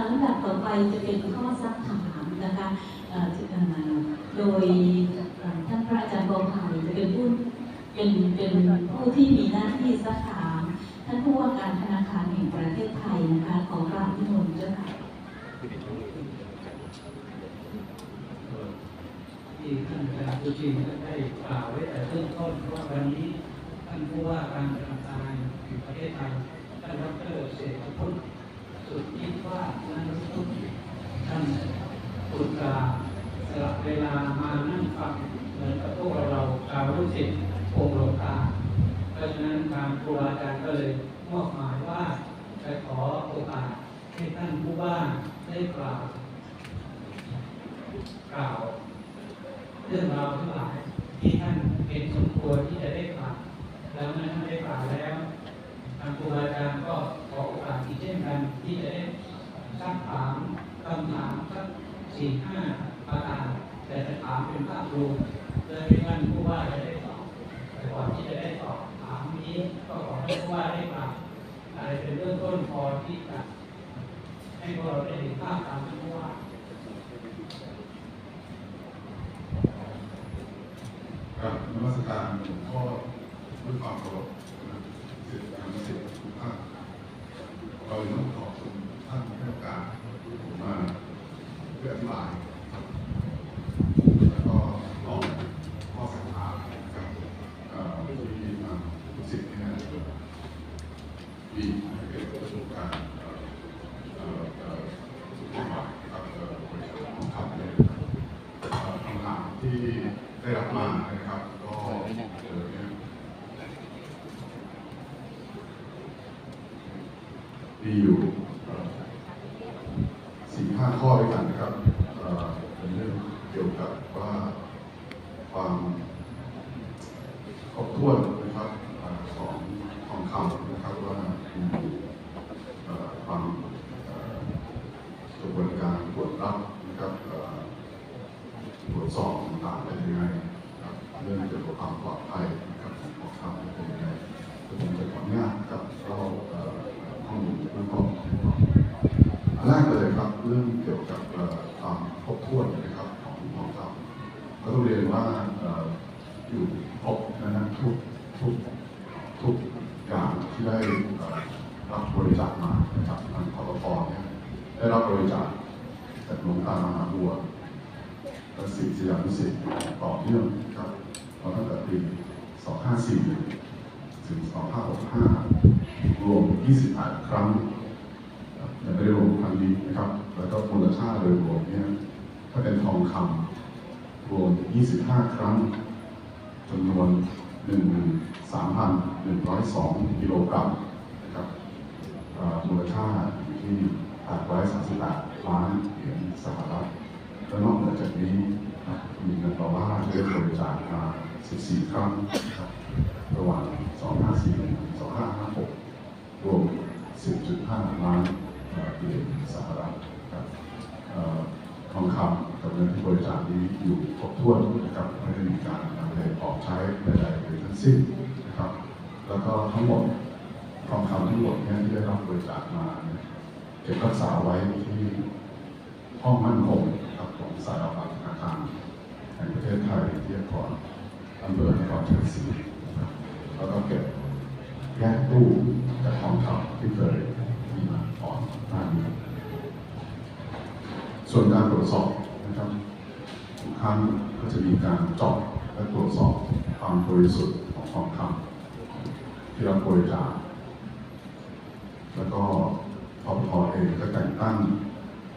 ลำดับต่อไปจะเป็นข้อซักถามนะคะโดยท่านพระอาจารย์บองภัยจะเป็นผู้เป็นเป็นผู้ที่มีหน้าที่ซักถามท่านผู้ว่าการธนาคารแห่งประเทศไทยนะคะขอกราบนิมนต์เจ้าค่ะที่ท่านอาจารย์สุชินได้กล่าวไว้แต่เบื้องต้นว่าวันนี้ท่านผู้ว่าการธนาคารแห่งประเทศไทยท่านดรเศรษฐพุทธ สุดยิ่ว่านั้นทุกท่านปุตราสละเวลามานั่งฟังเหมือนกับพวกเราเราชาวลูกศิษย์องค์หลวงตาเพราะฉะนั้นทางครูอาจารย์ก็เลยมอบหมายว่าจะขอโอกาสให้ท่านผู้ว่าได้กล่าวกล่าวเรื่องราวทั้งหลายที่ท่านเป็นสมควรที่จะได้กล่าวแล้วเมื่อท่านได้กล่าวแล้ว ทางครูอาจารย์ก็ อโอกาสอีกเช่นกันที่จะได้ซักถามคำถามสักสี่ห้าประการแต่จะถามเป็นภาพรวมเพื่อให้ท่านผู้ว่าจะได้ตอบแต่ก่อนที่จะได้ตอบถามนี้ก็ขอให้ผู้ว่าได้กล่าวอะไรเป็นเรื่องต้นพอที่จะให้พวกเราได้เห็นภาพตามที่ผู้ว่ากับนมัสการหลวงพ่อด้วยความเคารพนะสิทธิการสิทธิ ทุกท่านเราต้องขอบคุณท่านที่ให้โอกาสผมมาเพื่ออธิบายครับแล้วก็ลองข้อสักถามนะครับเอ่อที่มาทุกสิทธิ์เนี่ยมีเกี่ยวกับประสบการณ์เอ่อเอ่อเอ่อสุขภาพครับเอ่อบริษัทของขับเนี่ย เอ่อคำถามที่ได้รับมานะครับก็เจอเนี่ยมีอยู่เอ่อสี่ห้าข้อด้วยกันนะครับเอ่อเป็นเรื่องเกี่ยวกับว่าความครบถ้วนนะครับเอ่อของทองคำนะครับว่ามีเอ่อความเอ่อกระบวนการตรวจรับนะครับเอ่อ ตรวจสอบต่างๆเป็นยังไงครับเรื่องเกี่ยวกับความปลอดภัยนะครับของทางเป็นยังไงผมจะข ออนุญาตกับเราข้อมูลเบื้องต้นแรกเลยครับเรื่องเกี่ยวกับความครบถ้วนนะครับของของเราก็ต้องเรียนว่าอยู่ครบนะฮะทุกทุกทุกอย่างที่ได้เอ่อรับบริจาคมานะครับทางพลปเนี่ยได้รับบริจาคจากหลวงตามหาบัว และสิ่งสยามวิสิทธิ์ต่อเนื่องครับมาตั้งแต่ปี 2541 ถึง 2565 รวม 28 ครั้งครับยังไม่ได้รวมครั้งนี้นะครับ แล้วก็มูลค่าโดยรวมเนี่ยถ้าเป็นทองคำรวม 25 ครั้งจำนวน 13,102 กิโลกรัมนะครับมูลค่าอยู่ที่ 838 ล้านเหรียญสหรัฐและนอกเหนือจากนี้มีเงินดอลลาร์ที่ได้บริจาคมา 14 ครั้งนะครับระหว่าง 2541 2556 รวม 10.5 ล้านเหรียญสหรัฐครับ ทองคำกับเงินที่บริจาคนี้อยู่ครบถ้วนนะครับไม่ได้มีการนำไปออกใช้ใดๆเลยทั้งสิ้นนะครับ แล้วก็ทั้งหมดทองคำทั้งหมดเนี่ยที่ได้รับบริจาคมาเก็บรักษาไว้ที่ห้องมั่นคงครับของสายออกบัตธนาคารแห่งประเทศไทยที่นครอำเภอนครชัยศรีแล้วก็เก็บแยกตู้จากทองคำที่เคยมีมาก่อนหน้านี้ ส่วนการตรวจสอบนะครับทุกครั้งก็จะมีการเจาะและตรวจสอบความบริสุทธิ์ของทองคำที่เรับริจาคแล้วก็พอพอเองก็แต่งตั้ง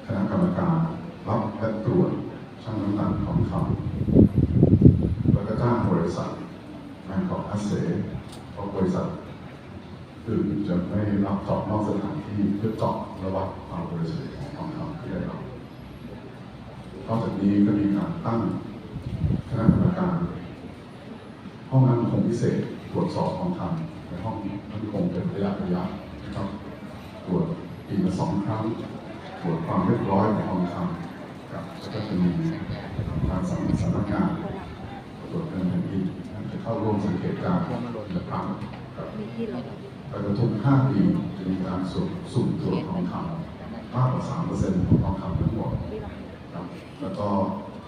คณะกรรมการรับและตรวจชั่งน้ำหนักทองคำแล้วก็จ้างบริษัทแมงกอกอัสเซเพราะบริษัทอื่นจะไม่รับเจาะนอกสถานที่เพื่อเจาะระวัดความบริสุทธิ์ของทองคำที่ได้รับ นอกจากนี้ก็มีการตั้งคณะกรรมการ ห้องนั้นคงพิเศษตรวจสอบทองคำในห้องนั้นคงเป็นระยะระยะนะครับตรวจปีละสองครั้งตรวจความเรียบร้อยของทองคำกับแล้วก็จะมีทางสำสำนักงานตรวจเงินแผ่นดินจะเข้าร่วมสังเกตการณ์ละครั้งครับแต่ละทุกห้าปีจะมีการสุ่มสุ่มตรวจทองคำมากกว่า3%ของทองคำทั้งหมด ครับแล้วก็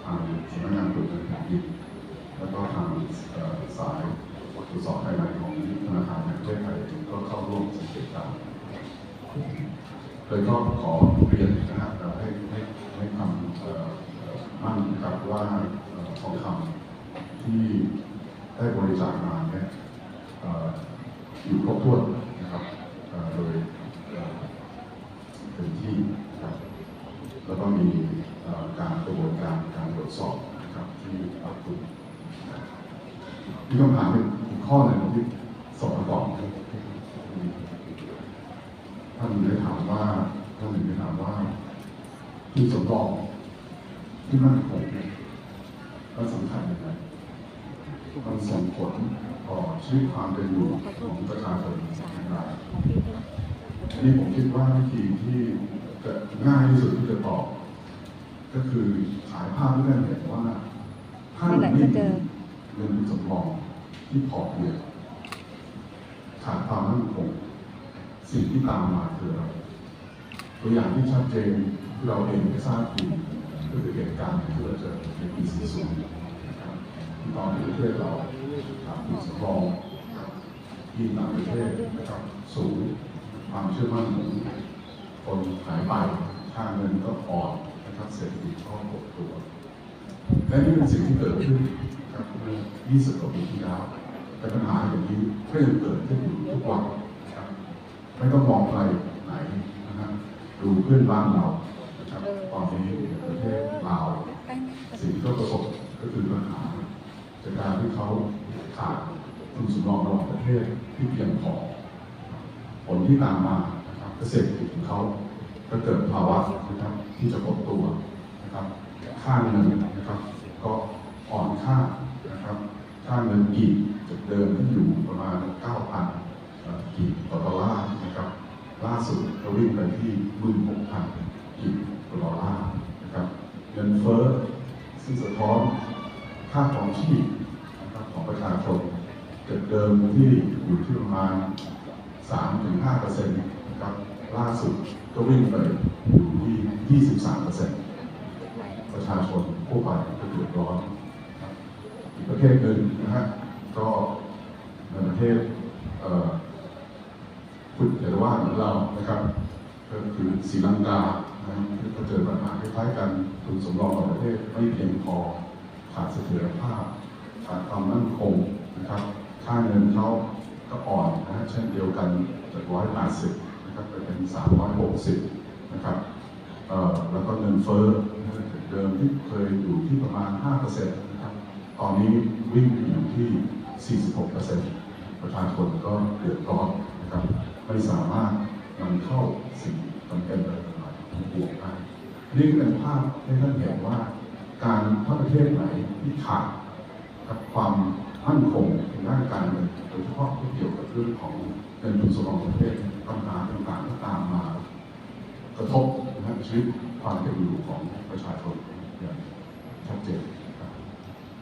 ทางสำนักงานตรวจเงินแผ่นดินแล้วก็ทางสายตรวจสอบภายในของธนาคารแห่งประเทศไทยก็เข้าร่วมสังเกตการณ์เลยก็ขอเรียนนะครับให้ให้ให้คำเอ่อเอ่อมั่นนะครับว่าเอ่อทองคำที่ได้บริจาคมาเนี่ยอยู่ครบถ้วนนะครับโดยเป็นที่นะครับแล้วก็มี การกระบวนการการตรวจสอบนะครับที่ปรับปรุงนะครับมีคำถามอีกข้อหนึ่งที่สอบประกอบท่านได้ถามว่าท่านหนึ่งได้ถามว่าที่สำรองที่มั่นคงเนี่ยมันสำคัญยังไงมันส่งผลต่อชีวิตความเป็นอยู่ของประชาชนอย่างไรอันนี้ผมคิดว่าวิธีที่จะง่ายที่สุดที่จะตอบ ก็คือฉายภาพให้ท่านเห็นว่าถ้าไม่มีเงินทุนสำรองที่พอเพียงขาดความมั่นคงสิ่งที่ตามมาคืออะไรตัวอย่างที่ชัดเจนที่เราเองได้ทราบดีก็คือเหตุการณ์ที่เราเจอในปี 40นะครับที่ตอนที่ประเทศเราขาดทุนสำรองนะครับยิ่งต่างประเทศนะครับสูงความเชื่อมั่นของคนหายไปค่าเงินก็อ่อน นะครับเศรษฐกิจก็หดตัวและนี่เป็นสิ่งที่เกิดขึ้นนะครับเมื่อ20กว่าปีที่แล้วแต่ปัญหาอย่างนี้ก็ยังเกิดขึ้นอยู่ทุกวันนะครับไม่ต้องมองไกลไหนนะครับดูเพื่อนบ้านเรานะครับตอนนี้ประเทศลาวสิ่งที่เขาประสบก็คือปัญหาจากการที่เขาขาดทุนสำรองระหว่างประเทศที่เพียงพอผลที่ตามมานะครับเกษตรกิจของเขา ก็เกิดภาวะนะครับที่จะหดตัวนะครับค่าเงินนะครับ ก็อ่อนค่านะครับค่าเงินกีบจากเดิมที่อยู่ประมาณ 9,000กีบต่อดอลลาร์นะครับล่าสุดก็วิ่งไปที่16,000กีบต่อดอลลาร์นะครับเงินเฟ้อซึ่งสะท้อนค่าของชีพนะครับของประชาชนจากเดิมที่อยู่ที่ประมาณ3-5%ถึง5%นะครับ ล่าสุดก็วิ่งไปอยู่ที่23%ปอร์เซ็นต์ประชาชนผู้ไปก็เดือดร้อนนะครับอีกประเทศหนึ่งนะฮะก็ในประเทศพุทธเถรวาสเหมือนเรานะครับก็คือศรีลังกาที่ก็เจอปัญหาคล้ายๆกันทุนสำรองของประเทศไม่เพียงพอขาดเสถียรภาพขาดความมั่นคงนะครับ ค่าเงินเขาก็อ่อนนะฮะเช่นเดียวกันจากร้อยแปดสิบ นะครับไปเป็นสามร้อยหกสิบนะครับแล้วก็เงินเฟ้อเดิมที่เคยอยู่ที่ประมาณห้าเปอร์เซ็นต์นะครับตอนนี้วิ่งไปอยู่ที่ 46เปอร์เซ็นต์ประชาชนก็เดือดร้อนนะครับไม่สามารถนำเข้าสิ่งจำเป็นอะไรต่างๆทั้งปวงได้นี่เป็นภาพให้ท่านเห็นว่า การถ้าประเทศไหนที่ขาดกับความมั่นคงทางด้านการเงินโดยเฉพาะที่เกี่ยวกับเรื่องของเงินทุนสำรองประเทศ ปัญหาต่างๆก็ตามมากระทบนะครับชีวิตความเป็นอยู่ของประชาชนอย่างชัดเจน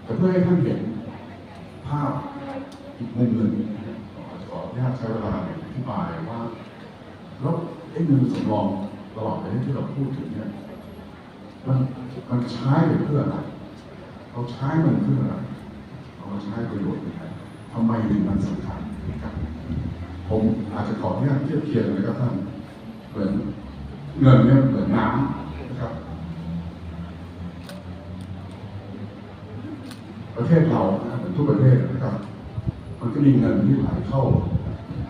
แต่เพื่อให้ท่านเห็นภาพอีกมุมหนึ่งนะครับขอขอนุญาตใช้เวลาอธิบายว่าแล้วไอ้เงินสำรองตลอดไปที่เราพูดถึงเนี่ยมันมันใช้ไปเพื่ออะไรเราใช้มันเพื่ออะไรเราใช้ประโยชน์ยังไงทำไมถึงมันสำคัญนะครับ ผมอาจจะขออนุญาตเทียบเคียงนะครับท่านเหมือนเงินเนี่ยเหมือนน้ำนะครับ ประเทศเรานะเหมือนทุกประเทศนะครับ มันก็มีเงินที่ไหลเข้า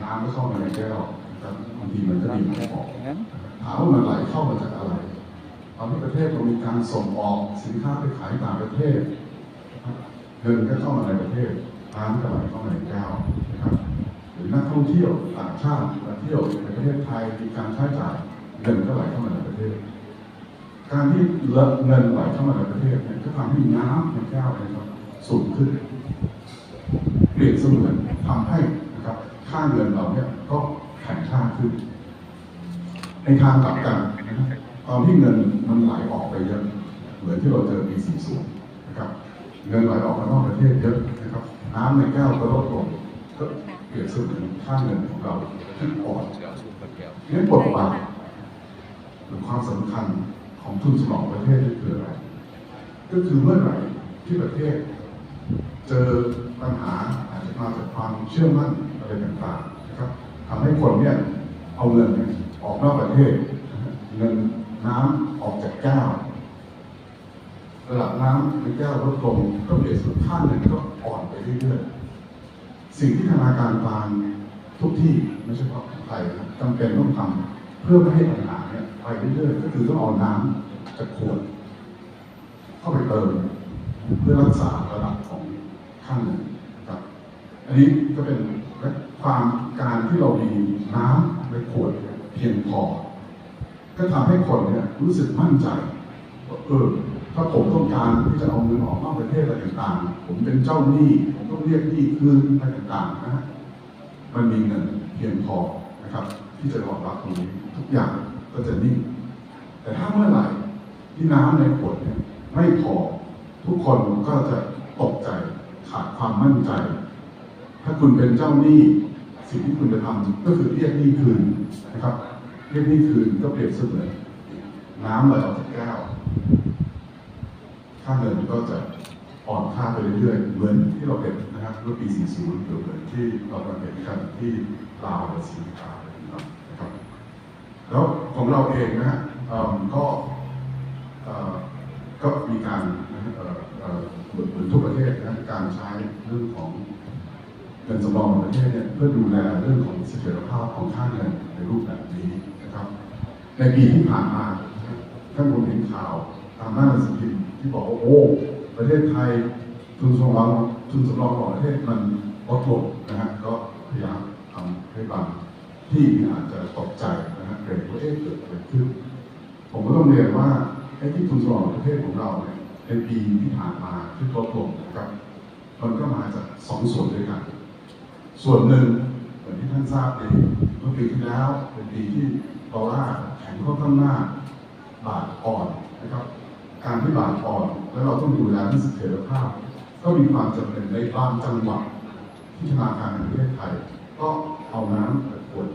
น้ำก็เข้ามาในแก้วนะครับบางทีมันก็มีไม่ออกถามว่ามันไหลเข้ามาจากอะไรตอนที่ประเทศเรามีการส่งออกสินค้าไปขายต่างประเทศเงินก็เข้ามาในประเทศน้ำก็ไหลเข้ามาในแก้ว นะครับหรือนักท่องเที่ยวต่างชาติมาเที่ยวในประเทศไทยมีการใช้จ่ายเงินก็ไหลเข้ามาในประเทศ การที่เงินไหลเข้ามาในประเทศเนี่ยก็ทำให้น้ำในแก้วนะครับสูงขึ้น เปรียบเสมือนทำให้นะครับค่าเงินเราเนี่ยก็แข็งค่าขึ้น ในทางกลับกันนะครับตอนที่เงินมันไหลออกไปเยอะเหมือนที่เราเจอปี40นะครับ เงินไหลออกมานอกประเทศเยอะนะครับน้ำในแก้วก็ลดลง สมือนค่าเงินของเราที่อ่อนนี่บทบาทหรือความสำคัญของทุนสำรองประเทศนี่คืออะไร ก็คือเมื่อไหร่ที่ประเทศ เจอปัญหาอาจจะมาจากความเชื่อมั่นอะไรต่างๆนะครับทำให้คนเนี่ยเอาเงินเนี่ยออกนอกประเทศนะฮะเงินน้ำออกจากแก้วระดับน้ำในแก้วลดลงก็เปลี่ยนสุดค่าเงินก็อ่อนไปเรื่อยๆ สิ่งที่ธนาคารกลางทุกที่ไม่ใช่เฉพาะไทยนะจำเป็นต้องทำเพื่อไม่ให้ปัญหาเนี่ยไปเรื่อยๆก็คือต้องเอาน้ำจากขวด เข้าไปเติม เพื่อรักษาระดับของค่างินนะครับอันนี้ก็เป็นความการที่เรามีน้ำในขวดเพียงพอ ก็ทำให้คนเนี่ยรู้สึกมั่นใจว่าเออ ถ้าผมต้องการที่จะเอาเงินออกนอกประเทศอะไรต่างๆ ผมเป็นเจ้าหนี้ ผมต้องเรียกหนี้คืนอะไรต่างๆนะฮะมันมีเงินเพียงพอนะครับ ที่จะรองรับตรงนี้ทุกอย่างก็จะนิ่ง แต่ถ้าเมื่อไหร่ที่น้ำในขวดเนี่ยไม่พอทุกคนก็จะตกใจขาดความมั่นใจ ถ้าคุณเป็นเจ้าหนี้สิ่งที่คุณจะทำก็คือเรียกหนี้คืนนะครับ เรียกหนี้คืนก็เปรียบเสมือนน้ำไหลออกจากแก้ว ค่าเงินก็จะอ่อนค่าไปเรื่อยๆ เหมือนที่เราเห็นนะครับเมื่อปี 40หรือเหมือนที่เรากำลังเห็นกันที่ลาวและศรีลังกานะครับ แล้วของเราเองนะฮะก็ก็มีการนะฮะเหมือนทุกประเทศนะการใช้เรื่องของเงินสำรองของประเทศเนี่ยเพื่อดูแลเรื่องของเสถียรภาพของค่าเงินในรูปแบบนี้นะครับ ในปีที่ผ่านมาท่านคงเห็นข่าวตามหน้าหนังสือพิมพ์ ที่บอกว่าโอ้ประเทศไทยทุนสำรองทุนสำรองของประเทศมันลดลงนะฮะก็พยายามทำให้บางที่อาจจะตกใจนะฮะเกรงว่าเอ๊ะเกิดอะไรขึ้น ผมก็ต้องเรียนว่าไอ้ที่ทุนสำรองประเทศของเราเนี่ยในปีที่ผ่านมาที่ลดลงนะครับมันก็มาจากสองส่วนด้วยกัน ส่วนหนึ่งเหมือนที่ท่านทราบดีเมื่อปีที่แล้วเป็นปีที่ดอลลาร์แข็งค่อนข้างมาบาทอ่อนนะครับ การที่บาทอ่อนแล้วเราต้องดูแลเรื่เสถียรภาพ ก็มีความจำเป็นในบางจังหวัดที่ธนาคารแห่งประเทศไทย ก็เอาน้ำกขวด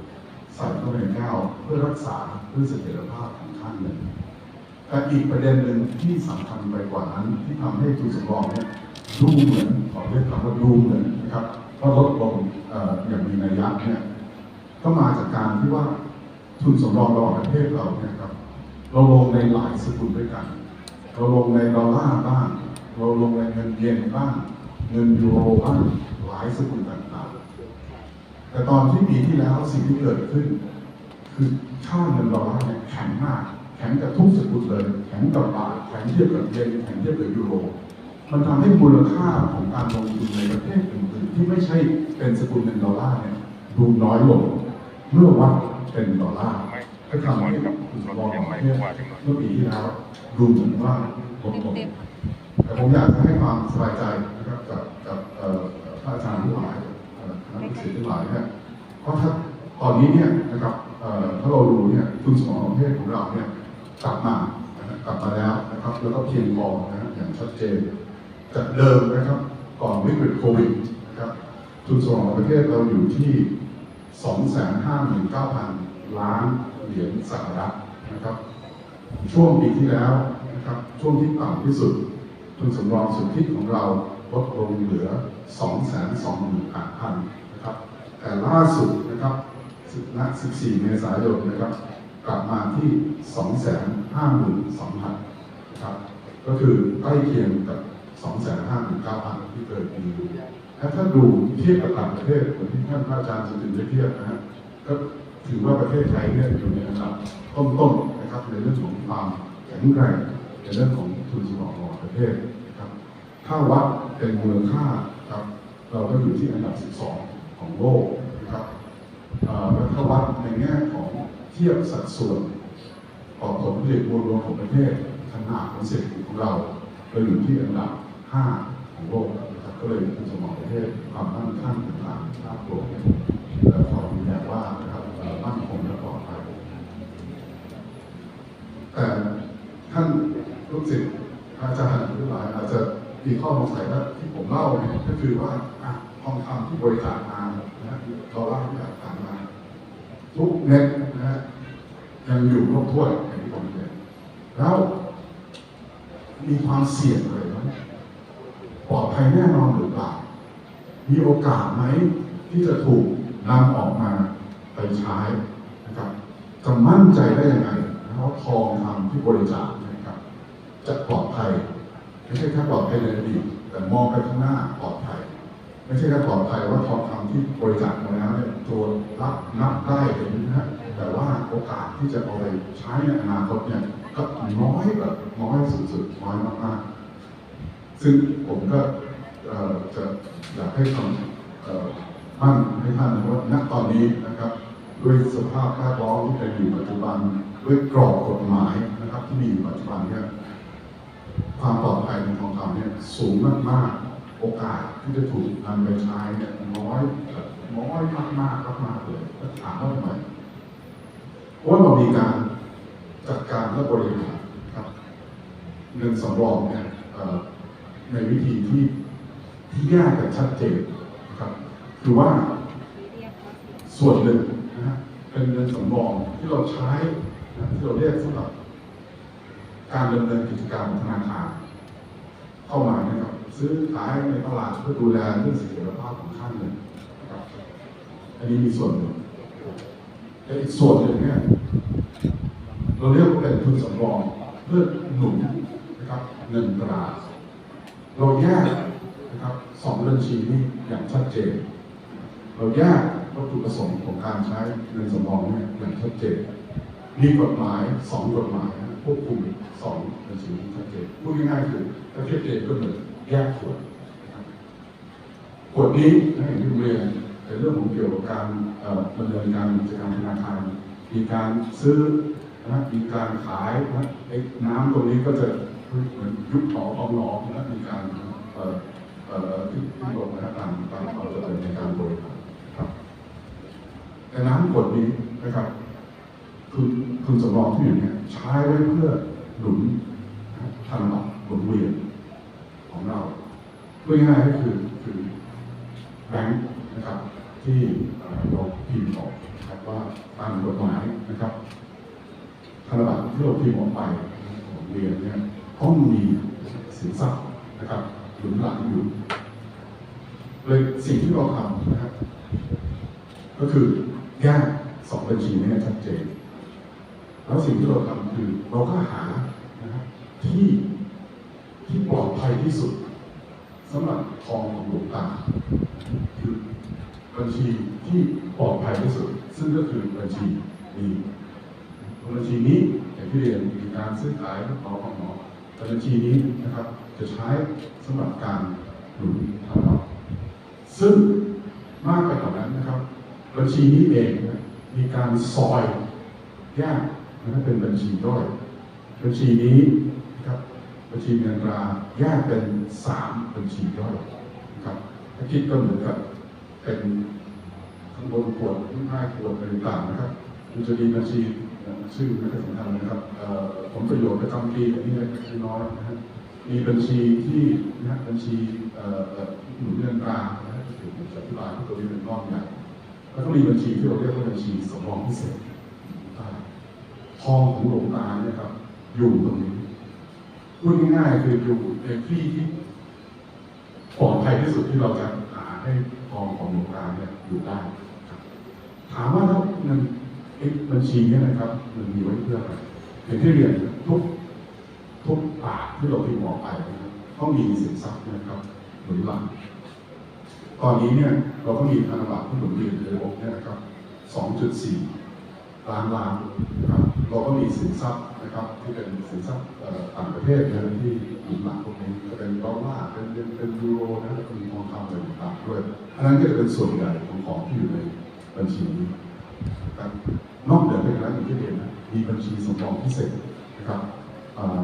ใส่เข้าไปในแก้วเพื่อรักษาเพื่อเสถียรภาพของค่าเงินแต่อีกประเด็นหนึ่งที่สำคัญไปกว่านั้นที่ทำให้ทุนสำรองเนี่ยดูเหมือนขอเรียกคำว่าดูเหมือนนะครับว่าลดลงเอ่ออย่างมีนัยยะเนี่ยก็มาจากการที่ว่าทุนสำรองระหว่างประเทศเราเนี่ยครับเราลงในหลายสกุลด้วยกัน เราลงในดอลลาร์บ้าง เราลงในเงินเยนบ้าง เงินยูโรบ้าง หลายสกุลต่างๆ แต่ตอนที่ปีที่แล้วสิ่งที่เกิดขึ้น คือค่าเงินดอลลาร์เนี่ยแข็งมาก แข็งกับทุกสกุลเลย แข็งกับบาท แข็งเทียบกับเยน แข็งเทียบกับยูโร มันทำให้มูลค่าของการลงทุนในประเทศอื่นๆที่ไม่ใช่เป็นสกุลเงินดอลลาร์เนี่ยดูน้อยลงเมื่อวัดเป็นดอลลาร์ ก็ทำให้คุณสมององประเทศเมื่อปีที่แล้วดูเหมือนว่าลดลงแต่ผมอยากจะให้ความสบายใจนะครับกับกับเอ่อพระอาจารย์ทั้งหลายเอ่อคณะผู้ศิษย์ทั้งหลายเนี่ยเพราะถ้าตอนนี้เนี่ยนะครับถ้าเราดูเนี่ยทุนสมองของประเทศของเราเนี่ยกลับมากลับมาแล้วนะครับแล้วก็เพียงพอนะฮะอย่างชัดเจนจากเดิมนะครับก่อนวิกฤตโควิดนะครับทุนสมองของประเทศเราอยู่ที่ 259,000 ล้าน เหรียญสหรัฐนะครับ ช่วงปีที่แล้วนะครับช่วงที่ต่ำที่สุดทุนสำรองสุทธิของเราลดลงเหลือ 228,000นะครับ แต่ล่าสุดนะครับณ14 เมษายนนะครับ กลับมาที่ 252,000นะครับ ก็คือใกล้เคียงกับ 259,000 ที่เคยมีอยู่และถ้าดูเทียบกับต่างประเทศเหมือนที่ท่านพระอาจารย์สุดินได้เทียบนะฮะก็ ถือว่าประเทศไทยเนี่ยอยู่ในอันดับต้นๆนะครับในเรื่องของความแข็งแกร่งในเรื่องของทุนสำรองของประเทศนะครับถ้าวัดเป็นมูลค่าครับเราก็อยู่ที่อันดับ 12 ของโลกนะครับแล้วถ้าวัดในแง่ของเทียบสัดส่วนต่อผลผลิตมวลรวมของประเทศขนาดของเศรษฐกิจของเราเราอยู่ที่อันดับ 5 ของโลกนะครับก็เลยทุนสำรองประเทศความมั่นคงต่างๆภาพรวมเนี่ยและขอยืนยันว่านะครับเอ่อมั่นคงและปลอดภัย แต่ท่านลูกศิษย์อาจารย์ทั้งหลายอา จะมีข้อสงสัยว่าที่ผมเล่าเนี่ยก็คือว่าทองคำที่บริจาคมานะฮะดอลลาร์ที่บริจาคมา ทุกเม็ดนะฮะยังอยู่ครบถ้วนอย่างที่ผมแล้วมีความเสี่ยงเลยไหมปลอดภัยแน่นอนหรือเปล่า มีโอกาสไหมที่จะถูกนำออกมาไปใช้นะครับจะมั่นใจได้ยังไงนะว่าทองคำที่บริจาคนะครับ จะปลอดภัย ไม่ใช่แค่ปลอดภัยในอดีตแต่มองไปข้างหน้าปลอดภัย ไม่ใช่แค่ปลอดภัยว่าทองคำที่บริจาคมาแล้วเนี่ยตัวรับนับได้เห็นนะฮะแต่ว่าโอกาสที่จะเอาไปใช้ในอนาคตเนี่ยก็น้อยแบบน้อยสุดๆน้อยมากๆซึ่งผมก็จะอยากให้คำเอ่อมั่นให้ท่านนะว่าณตอนนี้นะครับ ด้วยสภาพแวดล้อมที่เป็นอยู่ปัจจุบัน ด้วยกรอบกฎหมายนะครับที่มีอยู่ปัจจุบันเนี่ย ความปลอดภัยในทองคำเนี่ยสูงมากๆ โอกาสที่จะถูกนำไปใช้เนี่ยน้อยน้อยมากๆมากเลยแล้วถามว่าทำไมเพราะว่าเรามีการจัดการและบริหารครับเงินสำรองเนี่ยในวิธีที่ที่แยกกันชัดเจนนะครับคือว่าส่วนหนึ่งนะเป็นเงินสำรองที่เราใช้ที่เราเรียกสำหรับ การดำเนินกิจการของธนาคารเข้ามาเนี่ยครับซื้อขายในตลาดเพื่อดูแลเรื่องเสถียรภาพของค่าเงินนะครับอันนี้มีส่วนหนึ่งแต่อีกส่วนหนึ่งเนี่ยเราเรียกว่าเป็นทุนสำรองเพื่อหนุนนะครับเงินตราเราแยกนะครับสองบัญชีนี้อย่างชัดเจน เราแยกวัตถุประสงค์ของการใช้เงินสำรองเนี่ยอย่างชัดเจนมีกฎหมายสองกฎหมายนะ ควบคุมสองบัญชีที่ชัดเจนพูดง่ายๆคือถ้าชัดเจนก็เหมือนแยกขวดนขวดนี้นะอย่างที่ผมเรียนเป็นเรื่องของเกี่ยวกับการดำเนินการกิจการธนาคาร มีการซื้อนะมีการขายนะไอ้น้ำตรงนี้ก็จะเหมือนยุบหนออองหนอนะมีการเอ่อเอ่อที่ที่บอกนะตามตามความเจริญในการบริหารครับแต่น้ำขวดนี้นะครับทุนทุนสำรองที่อยู่เนี่ย ใช้ไว้เพื่อหนุนธนบัตรหมุนเวียนของเราพูดง่ายก็คือคือแบงค์นะครับที่เราพิมพ์ออกนะครับว่าตามกฎหมายนะครับธนบัตรที่เราพิมพ์ออกไปหมุนเวียนเนี่ยต้องมีสินทรัพย์นะครับหนุนหลังอยู่เลยสิ่งที่เราทำนะครับก็คือแยกสองบัญชีนี้ชัดเจน แล้วสิ่งที่เราทำคือเราก็หานะครับที่ที่ปลอดภัยที่สุดสำหรับทองของหลวงตาคือบัญชีที่ปลอดภัยที่สุด ซึ่งก็คือบัญชีนี้บัญชีนี้อย่างที่เรียนมีการซื้อขายของของหมอแต่บัญชีนี้นะครับจะใช้สำหรับการหนุนธนบัตรซึ่งมากไปกว่านั้นนะครับ บัญชีนี้เองนมีการซอยแยก นะครับเป็นบัญชีย่อยบัญชีนี้นะครับบัญชีเงินตราแยกเป็นสามบัญชีย่อยนะครับถ้าคิดก็เหมือนกับเป็นข้างบนขวดข้างใต้ขวดอะไรต่างๆนะครับมันจะมีบัญชีชื่อไม่ค่อยสำคัญนะครับผลประโยชน์ประจำปีอันนี้เล็กน้อยนะฮะมีบัญชีที่นะบัญชีเอ่อเอ่อหนุนเงินตรานะฮะที่ผมจะอธิบายตัวนี้เป็นก้อนใหญ่แล้วก็มีบัญชีที่เราเรียกว่าบัญชีสำรองพิเศษ ทองของหลวงตาเนี่ยครับ อยู่ตรงนี้พูดง่ายๆคืออยู่ในที่ที่ปลอดภัยที่สุดที่เราจะหาให้ทองของหลวงตาเนี่ยอยู่ได้ครับ ถามว่าแล้วเงินบัญชีเนี่ยนะครับมันมีไว้เพื่ออะไรอย่างที่เรียนทุกทุกบาทที่เราพิมพ์ออกไปนะครับต้องมีสินทรัพย์นะครับหนุนหลังตอนนี้เนี่ยเราก็มีธนบัตรที่หมุนเวียนในระบบเนี่ยนะครับ2.4 ล้านล้านนะครับเราก็มีสินทรัพย์นะครับที่เป็นสินทรัพย์ต่างประเทศนะที่หนุนหลังพวกนี้จะเป็นดอลลาร์เป็นเป็นเป็นยูโรนะแล้วก็มีทองคำอะไรต่างๆด้วยอันนั้นก็จะเป็นส่วนใหญ่ของของที่อยู่ในบัญชีนี้นะครับนอกเหนือไปจากนั้นอย่างที่เห็นนะมีบัญชีสำรองพิเศษนะครับ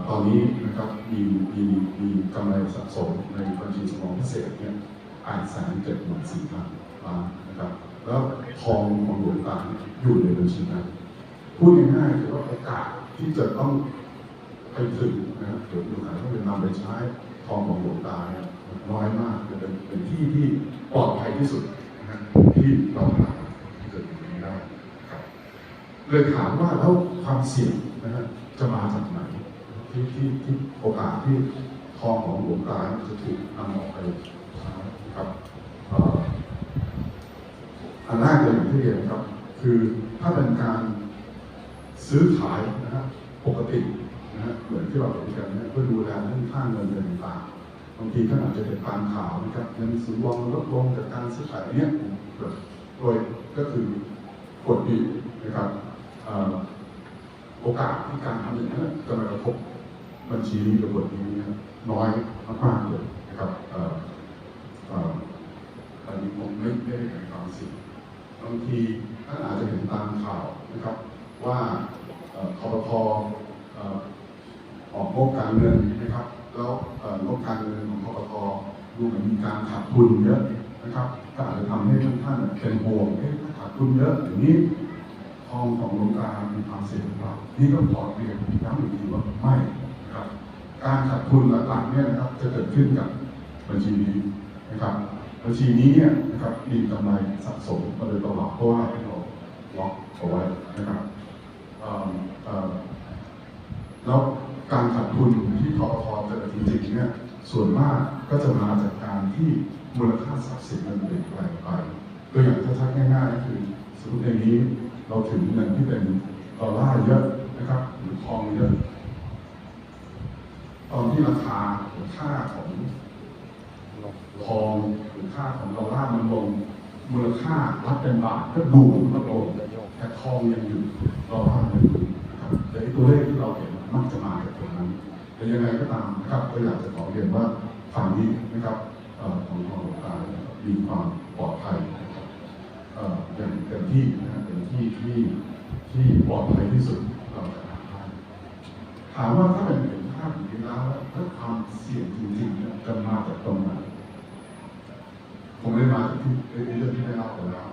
ตอนนี้นะครับมีมีมีกำไรสะสมในบัญชีสำรองพิเศษเนี่ยแปดแสนเจ็ดหมื่นสี่พันล้านนะครับ แล้วทองของหลวงตาอยู่ในบัญชีนั้นพูดง่ายๆคือว่าโอกาสที่จะต้องไปถึงนะครับเดี๋ยวดูกันว่าจะนำไปใช้ทองของหลวงตาเนี่ยน้อยมากเป็นเป็นที่ที่ปลอดภัยที่สุดนะที่เราหาเกิดอย่างนี้ได้ครับเลยถามว่าแล้วความเสี่ยงนะฮะจะมาจากไหนที่ที่ที่โอกาสที่ทองของหลวงตาจะถูกนำออกไปใช้ครับ อันแรกเลยอย่างที่เรียนครับ คือถ้าเป็นการซื้อขายนะฮะปกตินะฮะเหมือนที่เราเห็นกันเนี่ยเพื่อดูแลเรื่องค่าเงินเงินต่างบางทีก็อาจจะเป็นตามข่าวนะครับเงินสุนทรลดลงจากการซื้อขายเนี้ยโดยก็คือกฎดีนะครับโอกาสที่การทำอย่างนั้นจะมากระทบบัญชีนี้หรือบทนี้นะน้อยมากๆเลยนะครับอันนี้ผมไม่ได้เป็นความสิ่ง บางทีท่านอาจจะเห็นตามข่าวนะครับ ว่าคอปทอออกงบการเงินนะครับ แล้วงบการเงินของคอปทดูเหมือนมีการขาดทุนเยอะนะครับก็อาจจะทำให้ท่านท่านเป็นห่วงเอ๊ะถ้าขาดทุนเยอะอย่างนี้ทองของหลวงตารมีความเสี่ยงหรือเปล่านี่ก็ขอเรียนย้ำอีกทีว่าไม่นะครับ การขาดทุนหลักๆเนี่ยนะครับจะเกิดขึ้นกับบัญชีนี้นะครับ บัญชีนี้เนี่ยนะครับมีกำไรสะสมมาโดยตลอดเพราะว่าเราล็อกเอาไว้นะครับแล้วการขาดทุนที่ทอทเจอจริงๆเนี่ยส่วนมากก็จะมาจากการที่มูลค่าทรัพย์สินมันเปลี่ยนแปลงไปตัวอย่างชัดๆง่ายๆก็คือสมมติในนี้เราถึงเงินที่เป็นดอลลาร์เยอะนะครับหรือทองเยอะตอนที่ราคาค่าของ ทองหรือค่าของดอลลาร์มันลงมูลค่ารับเป็นบาทก็ดูมันลงแต่ทองยังอยู่ดอลลาร์ยังอยู่นะครับแต่ตัวเลขที่เราเห็นมักจะมาจากตรงนั้นแต่ยังไงก็ตามนะครับก็อยากจะขอเรียนว่าฝั่งนี้นะครับของของหลวงตาเนี่ยมีความปลอดภัยอย่างเต็มที่นะฮะเป็นที่ที่ที่ปลอดภัยที่สุดเราจะทำได้ถามว่าถ้าเป็นเห็นภาพอย่างนี้แล้วถ้าความเสี่ยงจริงๆเนี่ยจะมาจากตรงไหน ผมไม่มาจากที่เรื่องที่ได้เล่าไปแล้ว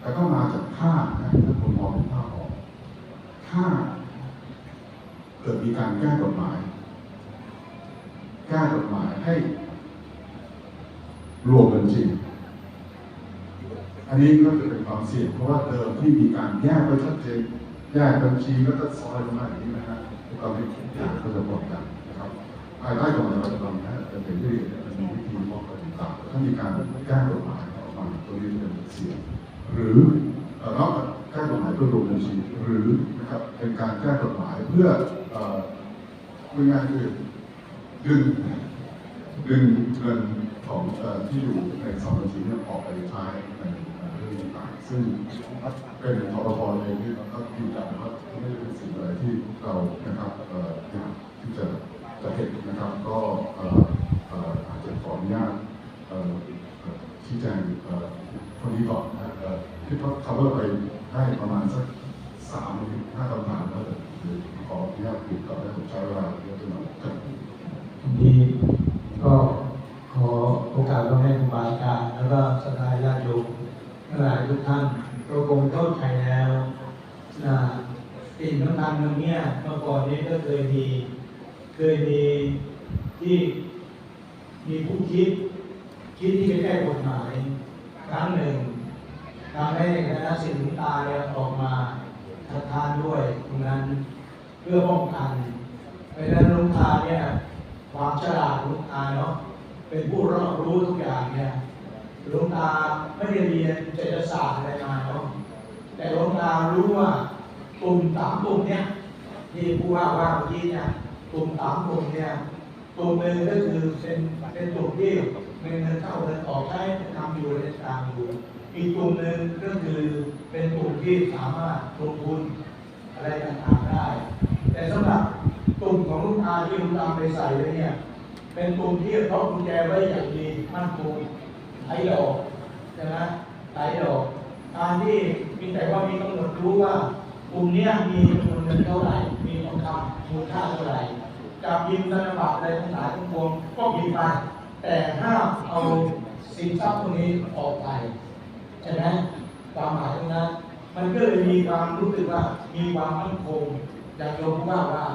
แต่ก็มาจากภาพนะถ้าผมมองเป็นภาพออก ถ้าเกิดมีการแก้กฎหมาย แก้กฎหมายให้ รวมกันจริง อันนี้ก็จะเป็นความเสี่ยงเพราะว่าเดิมที่มีการแยกไว้ชัดเจนแยกบัญชีแล้วก็ซอยลงมาอย่างนี้นะฮะตอนนี้ทุกอย่างก็จะหมดกันนะครับภายใต้กฎหมายปัจจุบันนะจะเป็นที่มีวิธีมอบอะไร ต่างๆถ้ามีการแก้กฎหมายออกมาตัวนี้จะเป็นเสียงหรือนอกจากแก้กฎหมายเพื่อรวมบัญชีหรือนะครับเป็นการแก้กฎหมายเพื่อเอ่อพูดง่ายๆคือดึงดึงเงินของที่อยู่ในสองบัญชีเนี่ยออกไปใช้ในเรื่องต่างๆซึ่งเป็นทรพเองที่เราก็ยืนยันว่าไม่ได้เป็นสิ่งอะไรที่เรานะครับอยากที่จะจะเห็นนะครับก็อาจจะขออนุญาต ชี้แจงคนนี้ก่อนนะเอ่อที่เขา cover ไปได้ประมาณสักสามหรือห้าคำถามแล้วเดี๋ยวขออนุญาตปิดก่อนให้ผมใช้เวลาเยอะไปหน่อยครับวันนี้ก็ขอโอกาสเราให้ครูบาอาจารย์แล้วก็สถาญาติโยมหลายทุกท่านก็คงเข้าใจแล้วนะสิ่งสำคัญตรงนี้เมื่อก่อนนี้ก็เคยมี เคยมีที่มีผู้คิด คิดที่จะแก้กฎหมายครั้งหนึ่งทำให้คณะสิทธิตาเนี่ยออกมาคัดค้านด้วยตรงนั้นเพื่อป้องกันเพราะฉะนั้นลุงตาเนี่ยความฉลาดลุงตาเนาะเป็นผู้รอบรู้ทุกอย่างเนี่ยลุงตาไม่ได้เรียนเศรษฐศาสตร์อะไรมาเนาะแต่ลุงตารู้ว่ากลุ่มสามกลุ่มเนี่ยที่ผู้ว่าว่าเมื่อกี้เนี่ยกลุ่มสามกลุ่มเนี่ยกลุ่มหนึ่งก็คือเป็นเป็นกลุ่มที่ เป็นเงินเข้าเงินออกใช้ทำอยู่ในต่างอยู่ อีกกลุ่มหนึ่งก็คือเป็นกลุ่มที่สามารถลงทุนอะไรต่างๆได้ แต่สำหรับกลุ่มของลูกค้าที่ลูกค้าไปใส่ไว้เนี่ย เป็นกลุ่มที่ล็อกกุญแจไว้อย่างดีมั่นคงไหลดอกใช่ไหมไหลดอกการที่มีแต่ว่ามีกำหนดรู้ว่ากลุ่มเนี้ยมีจำนวนเงินเท่าไหร่ มีทองคำมูลค่าเท่าไหร่จะพิมธนบัตรอะไรทั้งหลายทั้งปวงก็พิมพ์ไป แต่ห้ามเอาสินทรัพย์พวกนี้ออกไปใช่ไหมความหมายตรงนั้นมันก็เลยมีความรู้สึกว่ามีความมั่นคงอย่างโยมผู้ว่าว่า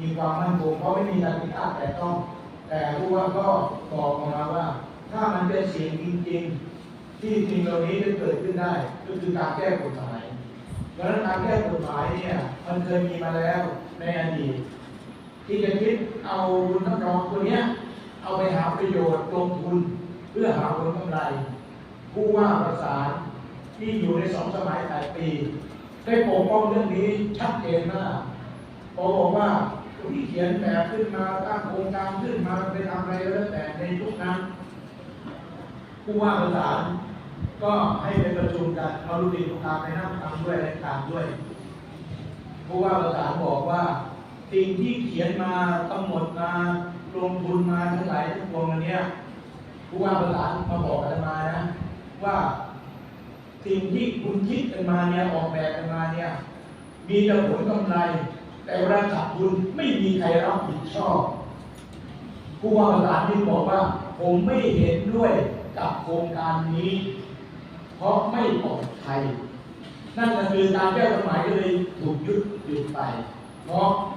มีความมั่นคงเพราะไม่มีการพิพาทแต่ต้อง แต่ผู้ว่าก็บอกออกมาว่า ถ้ามันเป็นเสียงจริงๆ ที่จริงเหล่านี้จะเกิดขึ้นได้ ก็คือการแก้กฎหมายดังนั้นการแก้กฎหมายเนี่ยมันเคยมีมาแล้วในอดีตที่จะคิดเอาบุญน้ำรองตัวเนี้ย เอาไปหาประโยชน์ลงทุนเพื่อหาผลกำไร ผู้ว่าประสานที่อยู่ในสองสมัยแปดปี ได้ปกป้องเรื่องนี้ชัดเจนมากบอกว่าที่เขียนแบบขึ้นมาตั้งโครงการขึ้นมาไปทำอะไรแล้วแต่ในทุกนั้น ผู้ว่าประสานก็ให้ไปประชุมกันเอาลูกศิษย์ลูกหาไปนั่งฟังด้วยและตามด้วยผู้ว่าประสานบอกว่า สิ่งที่เขียนมากำหนดมา ลงทุนมาทั้งหลายทั้งปวงอันเนี้ยผู้ว่าประสานมาบอกอาตมานะ ว่าสิ่งที่คุณคิดกันมาเนี่ยออกแบบกันมาเนี่ย มีแต่ผลกำไร แต่เวลาขาดทุนไม่มีใครรับผิดชอบ ผู้ว่าประสานที่บอกว่า ผมไม่เห็นด้วยกับโครงการนี้ เพราะไม่ปลอดภัยนั่นก็คือการแก้กฎหมายก็เลยถูกยุดหยุดไป เพราะ